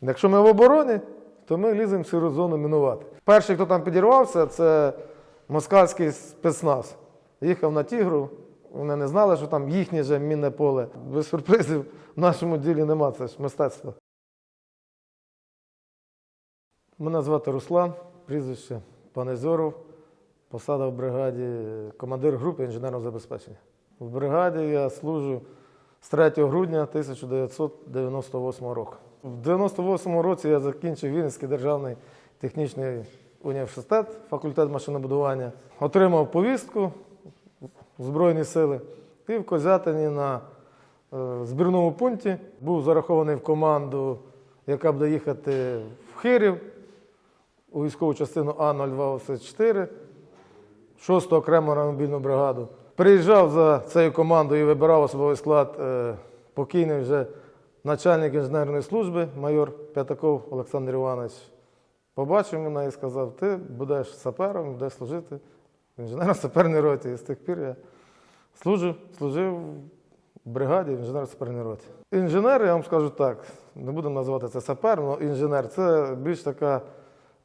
Якщо ми в обороні, то ми ліземо в сіру зону мінувати. Перший, хто там підірвався, це москальський спецназ. Їхав на Тігру, вони не знали, що там їхнє же мінне поле. Без сюрпризів в нашому ділі нема, це ж мистецтво. Мене звати Руслан, прізвище Панезоров, посада в бригаді, командир групи інженерного забезпечення. В бригаді я служу з 3 грудня 1998 року. В 98 році я закінчив Вінницький державний технічний університет, факультет машинобудування, отримав повістку в Збройні сили і в Козятині на е, збірному пункті був зарахований в команду, яка буде їхати в Хирів у військову частину А-02-4, 6-ту окрему мобільну бригаду. Приїжджав за цією командою і вибирав особовий склад е, покійний вже начальник інженерної служби, майор П'ятаков Олександр Іванович. Побачив мене і сказав, ти будеш сапером, будеш служити в інженерно-саперній роті. І з тих пір я служив, служив в бригаді в інженерно-саперній роті. Інженер, я вам скажу так, не будемо називати це сапер, але інженер це більш така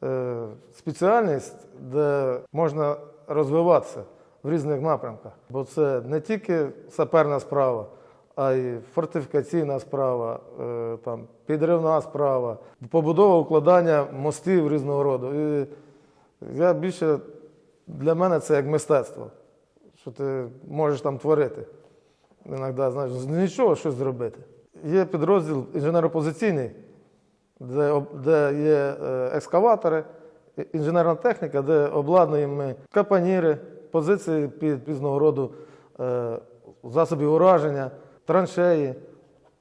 е, спеціальність, де можна розвиватися в різних напрямках. Бо це не тільки саперна справа, а й фортифікаційна справа, е, там, підривна справа, побудова укладання мостів різного роду. І я більше для мене це як мистецтво, що ти можеш там творити. Іноді, знаєш, з нічого щось зробити. Є підрозділ інженеропозиційний, де, де є е, екскаватори, інженерна техніка, де обладнуємо ми капаніри, позиції під різного роду е, засобів ураження, траншеї,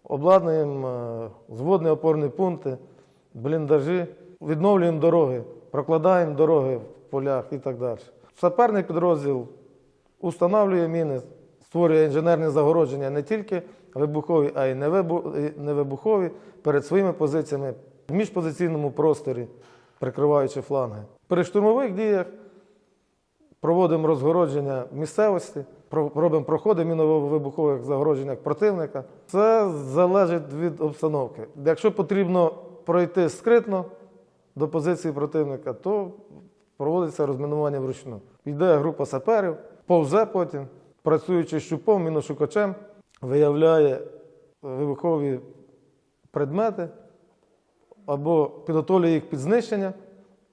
обладнуємо е, зводні опорні пункти, бліндажі, відновлюємо дороги, прокладаємо дороги в полях і так далі. Саперний підрозділ установлює міни, створює інженерні загородження не тільки вибухові, а й невибухові перед своїми позиціями в міжпозиційному просторі, прикриваючи фланги. При штурмових діях проводимо розгородження місцевості, робимо проходи міново-вибухових загородженнях противника. Це залежить від обстановки. Якщо потрібно пройти скритно до позиції противника, то проводиться розмінування вручну. Йде група саперів, повзе потім, працюючи щупом, міношукачем, виявляє вибухові предмети, або підготовлює їх під знищення,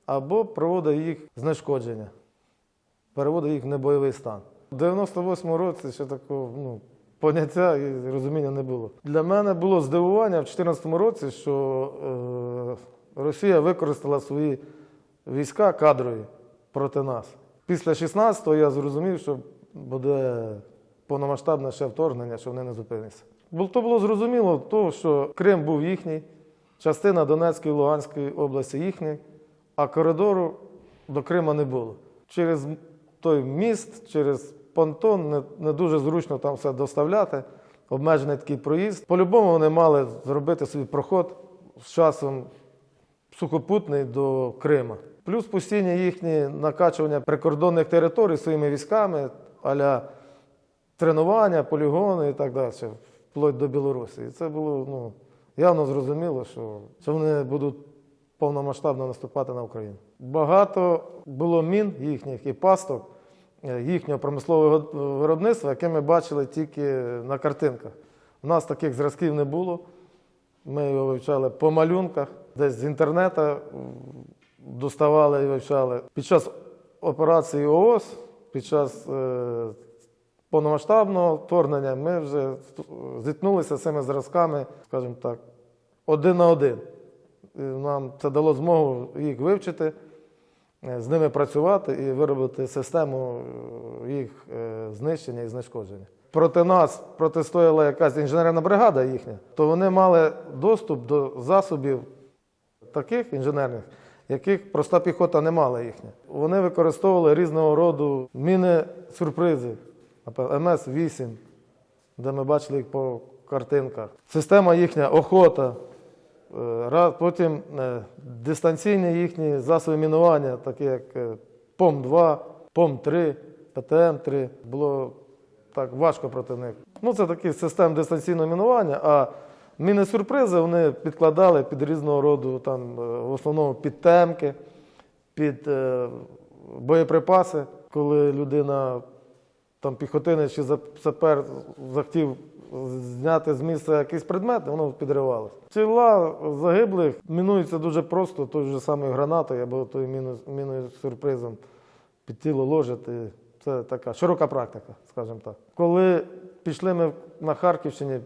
або проводить їх знешкодження, переводить їх в небойовий стан. У 98-му році ще такого ну, поняття і розуміння не було. Для мене було здивування в 2014 році, що е, Росія використала свої війська кадрові проти нас. Після 16-го я зрозумів, що буде повномасштабне ще вторгнення, що вони не зупиняться. Бо то було зрозуміло, то, що Крим був їхній, частина Донецької і Луганської області їхній, а коридору до Крима не було. Через той міст, через понтон не, не дуже зручно там все доставляти, обмежений такий проїзд. По-любому вони мали зробити собі проход з часом сухопутний до Крима. Плюс постійні їхні накачування прикордонних територій своїми військами, аля тренування, полігони і так далі, вплоть до Білорусі. І це було ну, явно зрозуміло, що, що вони будуть повномасштабно наступати на Україну. Багато було мін їхніх і пасток їхнього промислового виробництва, яке ми бачили тільки на картинках. У нас таких зразків не було. Ми його вивчали по малюнках, десь з інтернету доставали і вивчали. Під час операції ООС, під час е, повномасштабного вторгнення, ми вже зіткнулися з цими зразками, скажімо так, один на один. І нам це дало змогу їх вивчити, е, з ними працювати і виробити систему е, їх е, знищення і знешкодження. Проти нас протистояла якась інженерна бригада їхня, то вони мали доступ до засобів таких інженерних, яких проста піхота не мала їхня. Вони використовували різного роду міни-сюрпризи, МС-8, де ми бачили їх по картинках. Система їхня охота, Е, Потім е, дистанційні їхні засоби мінування, такі як е, ПОМ-2, ПОМ-3, ПТМ-3. Було так важко проти них. Ну, це такі системи дистанційного мінування, а Міни-сюрпризи вони підкладали під різного роду, там, е, в основному під темки, під е, боєприпаси, коли людина, там піхотинець чи сапер захотів зняти з місця якийсь предмет, воно підривалося. Тіла загиблих мінуються дуже просто, той же самою гранатою або тою міною, міною сюрпризом під тіло ложити. Це така широка практика, скажімо так. Коли пішли ми на Харківщині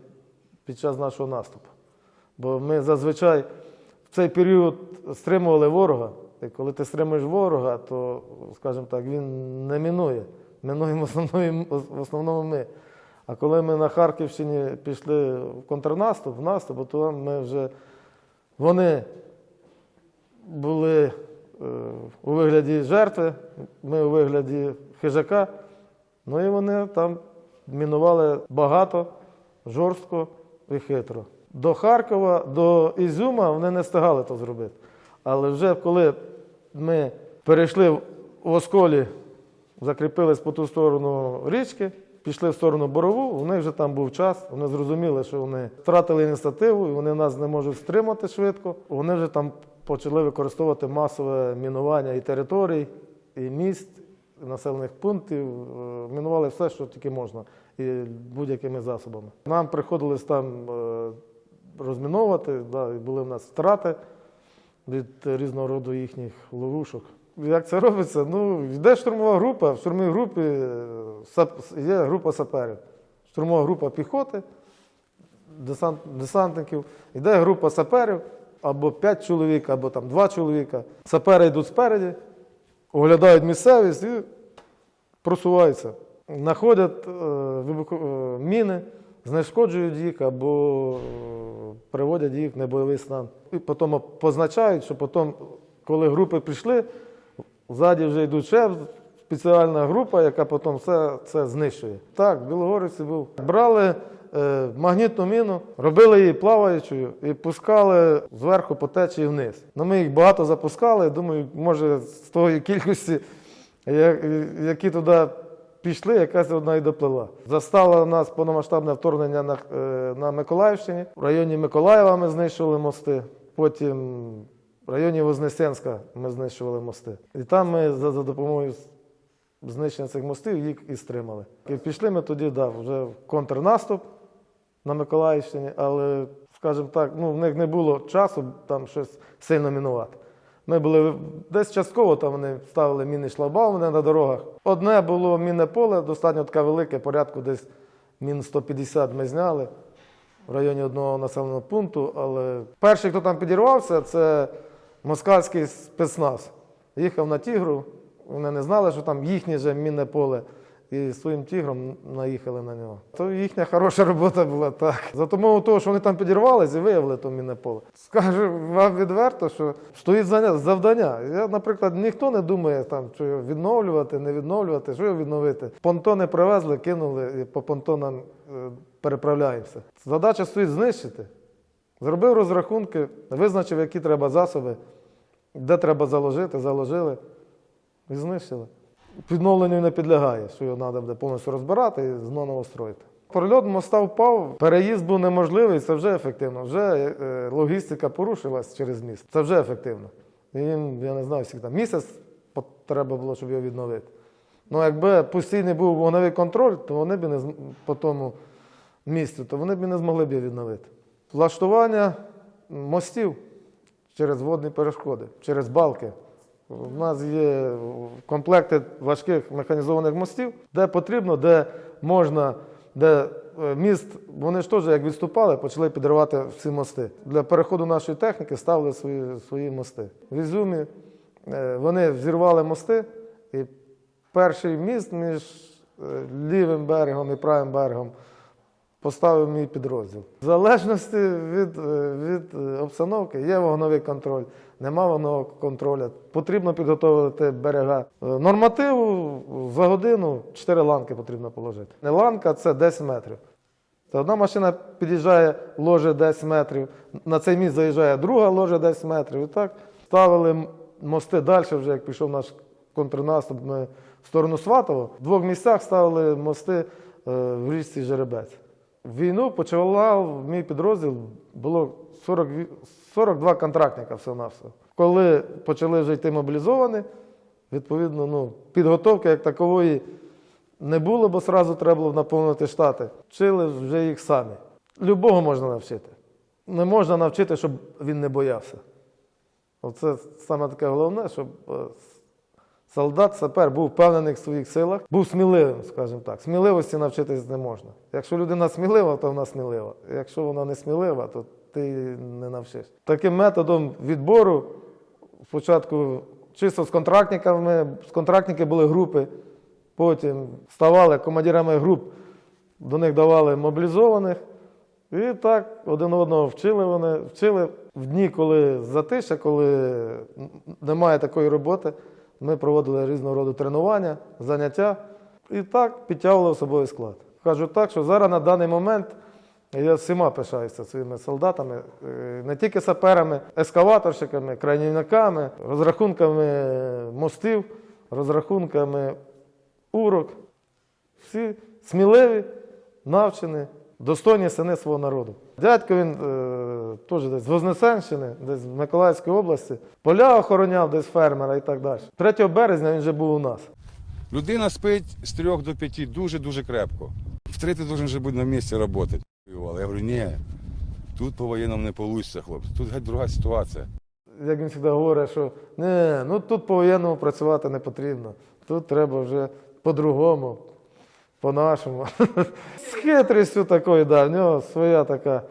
під час нашого наступу, бо ми зазвичай в цей період стримували ворога. І коли ти стримуєш ворога, то, скажімо так, він не мінує. Основному, в основному ми. А коли ми на Харківщині пішли в контрнаступ, в наступ, то ми вже вони були е, у вигляді жертви, ми у вигляді хижака. Ну і вони там мінували багато, жорстко і хитро. До Харкова, до Ізюма вони не встигали то зробити. Але вже коли ми перейшли в Осколі, закріпились по ту сторону річки, пішли в сторону Борову, у них вже там був час, вони зрозуміли, що вони втратили ініціативу, і вони нас не можуть стримати швидко. Вони вже там почали використовувати масове мінування і територій, і міст, і населених пунктів, е, мінували все, що тільки можна, і будь-якими засобами. Нам приходилось там е, розміновувати, да, і були в нас втрати від різного роду їхніх ловушок. Як це робиться? Ну, йде штурмова група, в штурмовій групі е, є група саперів. Штурмова група піхоти, десант, десантників, йде група саперів, або 5 чоловік, або там 2 чоловіка. Сапери йдуть спереді, оглядають місцевість і просуваються. Знаходять е, вибухо- е, міни, знешкоджують їх або е, приводять їх в небойовий стан. І потім позначають, що потім, коли групи прийшли, ззаді вже йдуть ще спеціальна група, яка потім все це знищує. Так, в Білогорівці був. Брали е, магнітну міну, робили її плаваючою і пускали зверху по течії вниз. Ну, ми їх багато запускали, думаю, може з тої кількості, які туди пішли, якась одна і доплила. Застало нас повномасштабне вторгнення на, е, на Миколаївщині. В районі Миколаєва ми знищили мости. Потім в районі Вознесенська ми знищували мости. І там ми за, за допомогою знищення цих мостів їх і стримали. І пішли ми тоді, да, вже в контрнаступ на Миколаївщині, але, скажімо так, ну, в них не було часу там щось сильно мінувати. Ми були десь частково, там вони ставили міни шлагбауми на дорогах. Одне було мінне поле, достатньо таке велике, порядку десь мін 150 ми зняли в районі одного населеного пункту. Але перший, хто там підірвався, це москальський спецназ. Їхав на тігру, вони не знали, що там їхнє же мінне поле. І своїм тігром наїхали на нього. То їхня хороша робота була так. За тому того, що вони там підірвалися і виявили то мінне поле. Скажу вам відверто, що стоїть завдання. Я, наприклад, ніхто не думає, там, що його відновлювати, не відновлювати, що його відновити. Понтони привезли, кинули і по понтонам е, переправляємося. Задача стоїть знищити. Зробив розрахунки, визначив, які треба засоби, де треба заложити, заложили і знищили. Відновленню не підлягає, що його треба буде повністю розбирати і знову строїти. Прольот моста впав, переїзд був неможливий, це вже ефективно. Вже е, логістика порушилась через міст. Це вже ефективно. Їм, я не знаю, скільки там місяць треба було, щоб його відновити. Ну, якби постійний був вогневий контроль, то вони б не по тому місцю, то вони б не змогли б його відновити. Влаштування мостів через водні перешкоди, через балки. У нас є комплекти важких механізованих мостів, де потрібно, де можна, де е, міст, вони ж теж як відступали, почали підривати всі мости. Для переходу нашої техніки ставили свої, свої мости. В Ізюмі е, вони взірвали мости, і перший міст між е, лівим берегом і правим берегом поставив мій підрозділ. В залежності від, е, від е, обстановки є вогновий контроль, нема вогнового контролю. Потрібно підготовити берега. Е, Нормативу за годину 4 ланки потрібно положити. Не ланка це 10 метрів. Та одна машина під'їжджає, ложе 10 метрів, на цей міст заїжджає друга, ложе 10 метрів. І так ставили мости далі, вже як пішов наш контрнаступ ми в сторону Сватово. В двох місцях ставили мости в річці Жеребець. В війну почав мій підрозділ, було 40, 42 контрактника всього-навсього. Коли почали вже йти мобілізовані, відповідно, ну, підготовки як такової не було, бо одразу треба було наповнити штати. Вчили вже їх самі. Любого можна навчити. Не можна навчити, щоб він не боявся. Оце саме таке головне, щоб е, солдат, сапер був впевнений в своїх силах, був сміливим, скажімо так. Сміливості навчитись не можна. Якщо людина смілива, то вона смілива. Якщо вона не смілива, то ти не навчиш. Таким методом відбору спочатку чисто з контрактниками, з контрактники були групи, потім ставали командирами груп, до них давали мобілізованих. І так один одного вчили вони, вчили в дні, коли затища, коли немає такої роботи. Ми проводили різного роду тренування, заняття і так підтягували особовий склад. Кажу так, що зараз на даний момент я всіма пишаюся своїми солдатами, е, не тільки саперами, ескаваторщиками, крайнівниками, розрахунками мостів, розрахунками урок. Всі сміливі, навчені, достойні сини свого народу. Дядько він е, теж десь з Вознесенщини, десь з Миколаївської області, поля охороняв десь фермера і так далі. 3 березня він вже був у нас. Людина спить з 3 до 5 дуже-дуже крепко. В 3 ти вже бути на місці працювати. Я говорю, ні, тут по воєнному не вийде, хлопці, тут геть друга ситуація. Як він завжди говорить, що не, ну тут по воєнному працювати не потрібно. Тут треба вже по-другому, по-нашому. З хитрістю такою, да, в нього своя така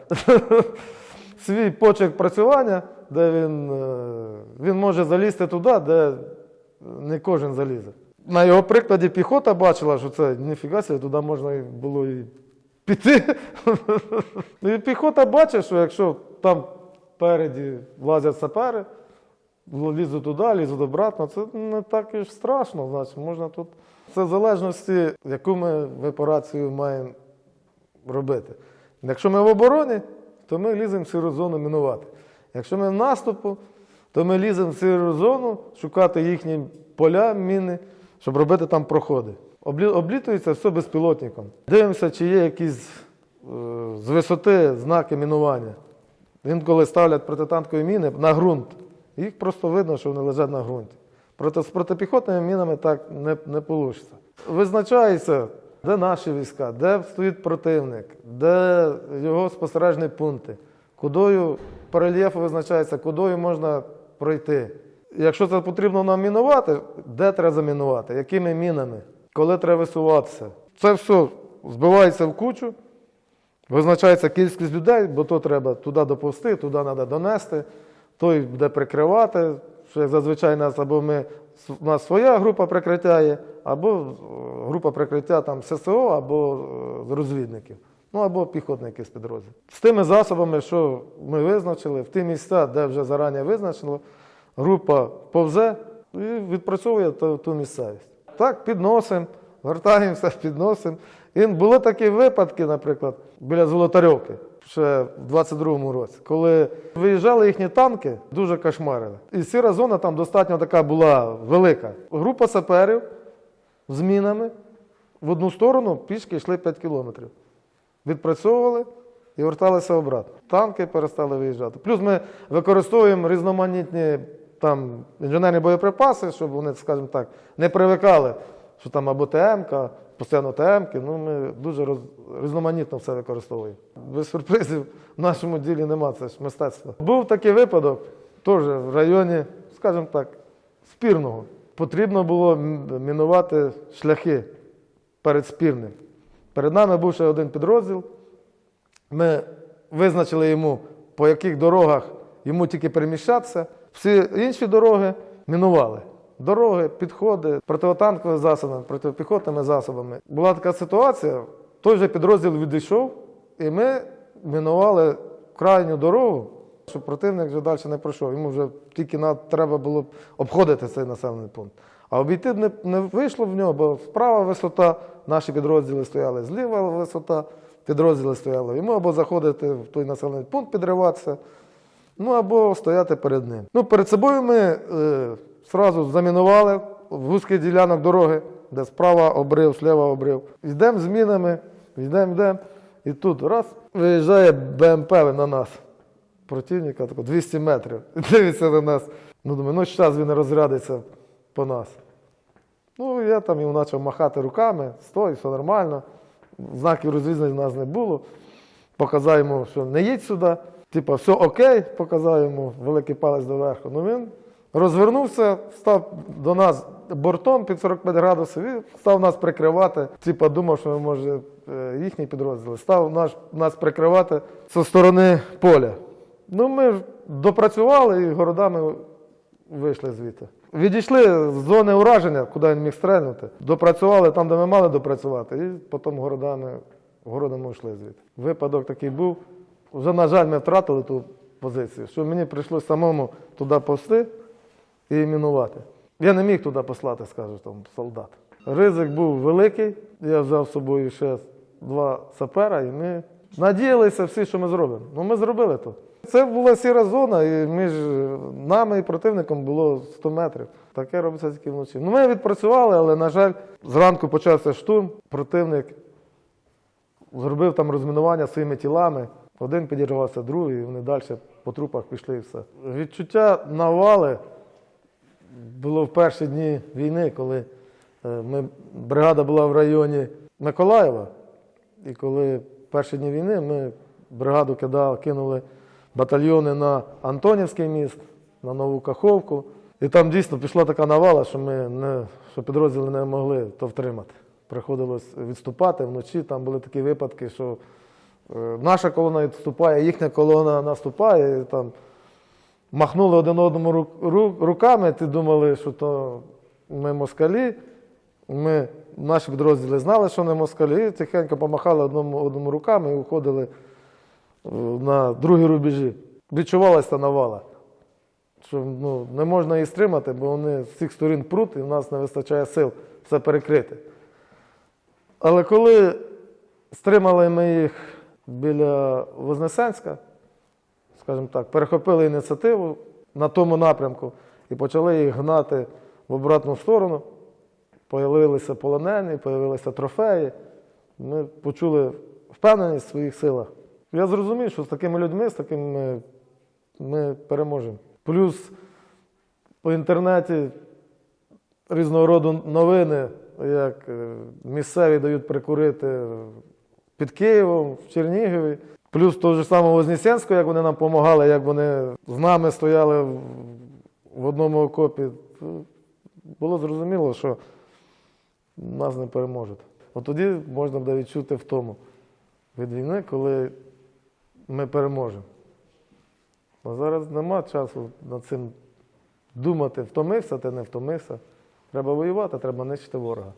свій почерк працювання, де він, е, він може залізти туди, де не кожен залізе. На його прикладі піхота бачила, що це ніфіга себе, туди можна було і піти. Ну, І піхота бачить, що якщо там впереді влазять сапери, лізуть туди, лізуть обратно, це не так і страшно, значить, можна тут. Це в залежності, яку ми операцію маємо робити. Якщо ми в обороні, то ми ліземо в сіру зону мінувати. Якщо ми в наступу, то ми ліземо в сіру зону шукати їхні поля, міни, щоб робити там проходи. Облі- Облітується все безпілотником. Дивимося, чи є якісь е, з висоти знаки мінування. Інколи ставлять протитанкові міни на ґрунт. Їх просто видно, що вони лежать на ґрунті. Проте з протипіхотними мінами так не, не вийде. Визначається, де наші війська, де стоїть противник, де його спостережні пункти, кудою по визначається, кудою можна пройти. Якщо це потрібно нам мінувати, де треба замінувати, якими мінами, коли треба висуватися. Це все збивається в кучу, Визначається кількість людей, бо то треба туди доповсти, туди треба донести, той буде прикривати. Що зазвичай нас або ми, у нас своя група прикриття є, або е, група прикриття там ССО, або е, розвідників, ну або піхотники з підрозділів. З тими засобами, що ми визначили, в ті місця, де вже зарані визначено, група повзе і відпрацьовує ту, ту місцевість. Так, підносимо, вертаємося, підносимо. І були такі випадки, наприклад, біля Золотарьовки, ще в 22-му році, коли виїжджали їхні танки, дуже кошмарили. І сіра зона там достатньо така була велика. Група саперів з мінами в одну сторону пішки йшли 5 кілометрів. Відпрацьовували і верталися обратно. Танки перестали виїжджати. Плюс ми використовуємо різноманітні там, інженерні боєприпаси, щоб вони, скажімо так, не привикали, що там або ТМК, постійно ТМки. Ну, ми дуже роз, різноманітно все використовуємо. Без сюрпризів в нашому ділі нема, це ж мистецтво. Був такий випадок, теж в районі, скажімо так, спірного. Потрібно було мінувати шляхи перед спірним. Перед нами був ще один підрозділ. Ми визначили йому, по яких дорогах йому тільки переміщатися. Всі інші дороги мінували. Дороги, підходи, противотанковими засобами, протипіхотними засобами. Була така ситуація, той же підрозділ відійшов, і ми мінували крайню дорогу, щоб противник вже далі не пройшов. Йому вже тільки треба було обходити цей населений пункт. А обійти не, не вийшло в нього, бо справа висота, наші підрозділи стояли, зліва висота, підрозділи стояли. Йому або заходити в той населений пункт, підриватися, ну або стояти перед ним. Ну, перед собою ми е, сразу замінували вузький ділянок дороги, де справа обрив, сліва обрив. Йдемо з мінами, йдемо, йдемо. І тут раз виїжджає БМП на нас. Противника тако 200 метрів. Дивиться на нас. Ну, думаю, ну зараз він розрядиться по нас. Ну, я там йому почав махати руками, стой, все нормально. Знаків розрізнення в нас не було. Показав йому, що не їдь сюди. Типа, все окей, показав йому великий палець доверху. Ну він розвернувся, став до нас бортом під 45 градусів і став нас прикривати. Типа думав, що може е, їхній підрозділ. Став наш, нас прикривати зі сторони поля. Ну, ми допрацювали і городами вийшли звідти. Відійшли з зони ураження, куди він міг стрельнути. Допрацювали там, де ми мали допрацювати, і потім городами, городами йшли звідти. Випадок такий був. Вже, на жаль, ми втратили ту позицію, що мені прийшлося самому туди повсти і мінувати. Я не міг туди послати, скажу, там, солдат. Ризик був великий. Я взяв з собою ще два сапера, і ми надіялися всі, що ми зробимо. Ну, ми зробили то. Це була сіра зона, і між нами і противником було 100 метрів. Таке робиться тільки вночі. Ну, ми відпрацювали, але, на жаль, зранку почався штурм. Противник зробив там розмінування своїми тілами. Один підірвався, другий, і вони далі по трупах пішли і все. Відчуття навали було в перші дні війни, коли е, ми, бригада була в районі Миколаєва. І коли в перші дні війни ми бригаду кидали, кинули батальйони на Антонівський міст, на Нову Каховку. І там дійсно пішла така навала, що ми не, що підрозділи не могли то втримати. Приходилось відступати вночі. Там були такі випадки, що е, наша колона відступає, їхня колона наступає. І там махнули один одному рук- ру- руками, ти думали, що то ми москалі. Ми, наші підрозділи знали, що не москалі, і тихенько помахали одному, одному руками і уходили е, на другі рубежі. Відчувалася та навала. Що ну, не можна її стримати, бо вони з всіх сторін пруть, і в нас не вистачає сил все перекрити. Але коли стримали ми їх біля Вознесенська, скажімо так, перехопили ініціативу на тому напрямку і почали їх гнати в обратну сторону. Появилися полонені, появилися трофеї. Ми почули впевненість в своїх силах. Я зрозумів, що з такими людьми, з такими ми, переможемо. Плюс по інтернеті різного роду новини, як е, місцеві дають прикурити під Києвом, в Чернігові. Плюс того ж самого Вознесенського, як вони нам допомагали, як вони з нами стояли в- в одному окопі. Було зрозуміло, що нас не переможуть. От тоді можна буде відчути втому від війни, коли ми переможемо. А зараз нема часу над цим думати, втомився ти не втомився. Треба воювати, треба нищити ворога.